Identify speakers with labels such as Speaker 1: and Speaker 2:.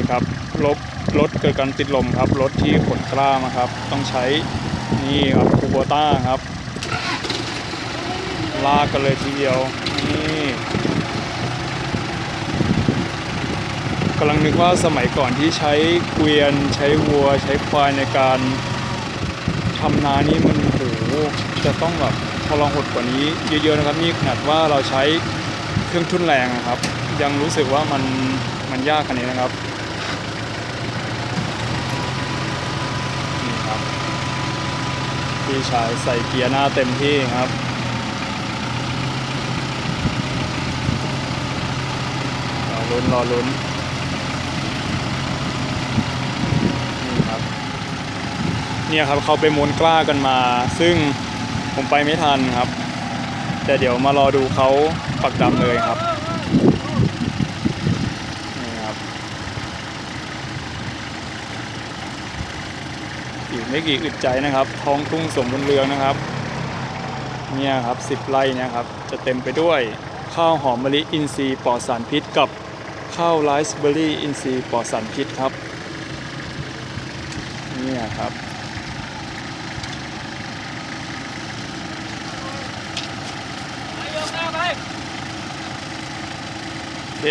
Speaker 1: นี่ครับลบรถเกิดการติดลมครับรถที่ขนกล้ามาครับ ต้องใช้นี่ครับคูโบต้าครับ ลากกันเลยทีเดียวนี่กำลังนึกว่าสมัยก่อนที่ใช้เกวียน ใช้วัว ใช้ควายในการทำนานี่มันโหจะต้องแบบทรหดกว่านี้เยอะๆนะครับนี่ขนาดว่าเราใช้เครื่องทุ่นแรงนะครับ ยังรู้สึกว่ามันมันยากขนาดนี้นะครับนี่ครับ พี่ชายใส่เกียร์หน้าเต็มที่ครับ รอลุ้นรอลุ้นนี่ครับ เนี่ยครับเขาไปม้วนกล้ากันมา ซึ่งผมไปไม่ทันครับ แต่เดี๋ยวมารอดูเขาปักดำเลยครับนี่ครับ อีกไม่กี่อึดใจนะครับ ท้องทุ่งสมบูรณ์เรืองนะครับ เนี่ยครับสิบไร่เนะครับ จะเต็มไปด้วยข้าวหอมมะลิอินทรีย์ปลอดสารพิษกับข้าวไรซ์เบอร์รี่อินทรีย์ปลอดสารพิษครับเนี่ยครับ
Speaker 2: ไปโยกหน้าไป
Speaker 1: โอเค